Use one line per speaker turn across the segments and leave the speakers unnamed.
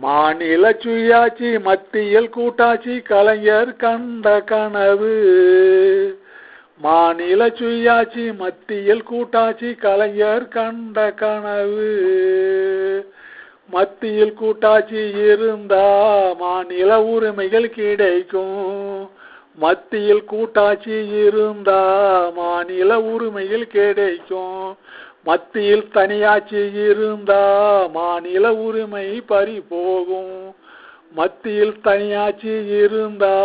மாநில சுயாட்சி மத்தியில் கூட்டாட்சி கலைஞர் கண்ட கனவு. மாநில சுயாட்சி மத்தியில் கூட்டாட்சி கலைஞர் கண்ட கனவு. மத்தியில் கூட்டாட்சி இருந்தா மாநில உரிமைகள் கிடைக்கும். மத்தியில் கூட்டாட்சி இருந்தா மாநில உரிமைகள் கிடைக்கும். மத்தியில் தனியாட்சி இருந்தா மாநில உரிமை பறி போகும். மத்தியில் தனியாட்சி இருந்தா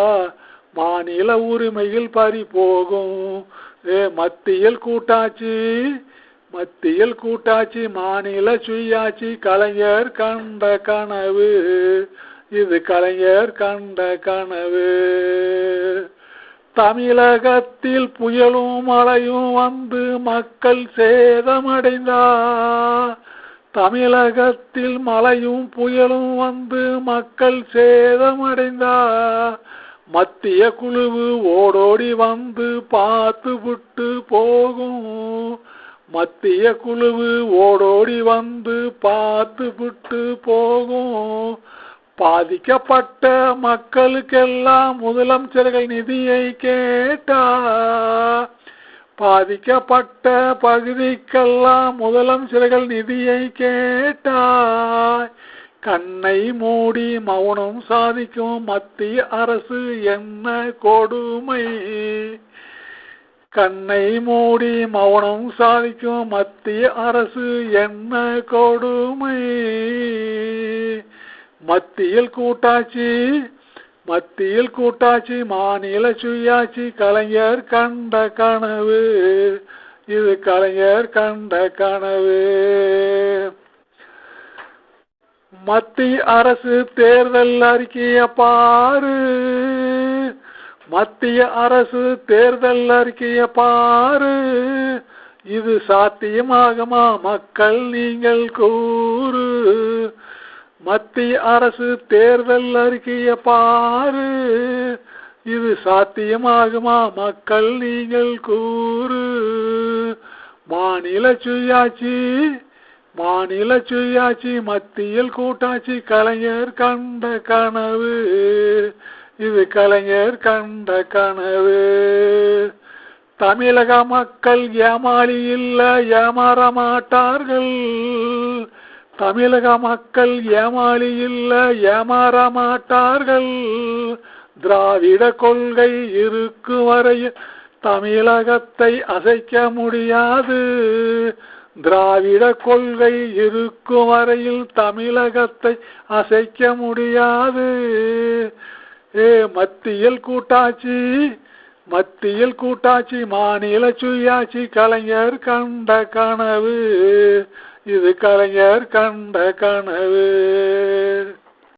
மாநில உரிமையில் பறி போகும். ஏ மத்தியில் கூட்டாட்சி மத்தியில் கூட்டாட்சி மாநில சுயாட்சி கலைஞர் கண்ட கனவு. இது கலைஞர் கண்ட கனவு. தமிழகத்தில் புயலும் மழையும் வந்து மக்கள் சேதமடைந்தா தமிழகத்தில் மழையும் புயலும் வந்து மக்கள் சேதமடைந்தா மத்திய குழுவு ஓடோடி வந்து பார்த்து விட்டு போகும். மத்திய குழுவு ஓடோடி வந்து பார்த்து விட்டு போகும். பாதிக்கப்பட்ட மக்களுக்கெல்லாம் முதலமைச்சர்கள் நிதியை கேட்டா பாதிக்கப்பட்ட பகுதிக்கெல்லாம் முதலமைச்சர்கள் நிதியை கேட்டாய் கண்ணை மூடி மௌனம் சாதிக்கும் மத்திய அரசு என்ன கொடுமை? கண்ணை மூடி மௌனம் சாதிக்கும் மத்திய அரசு என்ன கொடுமை? மத்தியில் கூட்டாட்சி மத்தியில் கூட்டாட்சி மாநில சுயாட்சி கலைஞர் கண்ட கனவு. இது கலைஞர் கண்ட கனவு. மத்திய அரசு தேர்தல் அறிக்கைய பாரு. மத்திய அரசு தேர்தல் அறிக்கைய பாரு. இது சாத்தியமாகுமா? மக்கள் நீங்கள் கூறு. மத்திய அரசு தேர்தல் அறிக்கைய பாரு. இது சாத்தியமாகுமா மக்கள் நீங்கள் கூறு. மாநில சுயாட்சி மாநில சுயாட்சி மத்தியில் கூட்டாட்சி கலைஞர் கண்ட கனவு. இது கலைஞர் கண்ட கனவு. தமிழக மக்கள் ஏமாளி இல்ல ஏமாற மாட்டார்கள். தமிழக மக்கள் ஏமாளி இல்ல ஏமாற மாட்டார்கள். திராவிட கொள்கை இருக்கு வரையில் தமிழகத்தை அசைக்க முடியாது. திராவிட கொள்கை இருக்கும் வரையில் தமிழகத்தை அசைக்க முடியாது. ஏ மத்தியில் கூட்டாட்சி மத்தியில் கூட்டாட்சி மாநில சுயாட்சி கலைஞர் கண்ட கனவு. இது கலைஞர் கண்ட கனவு.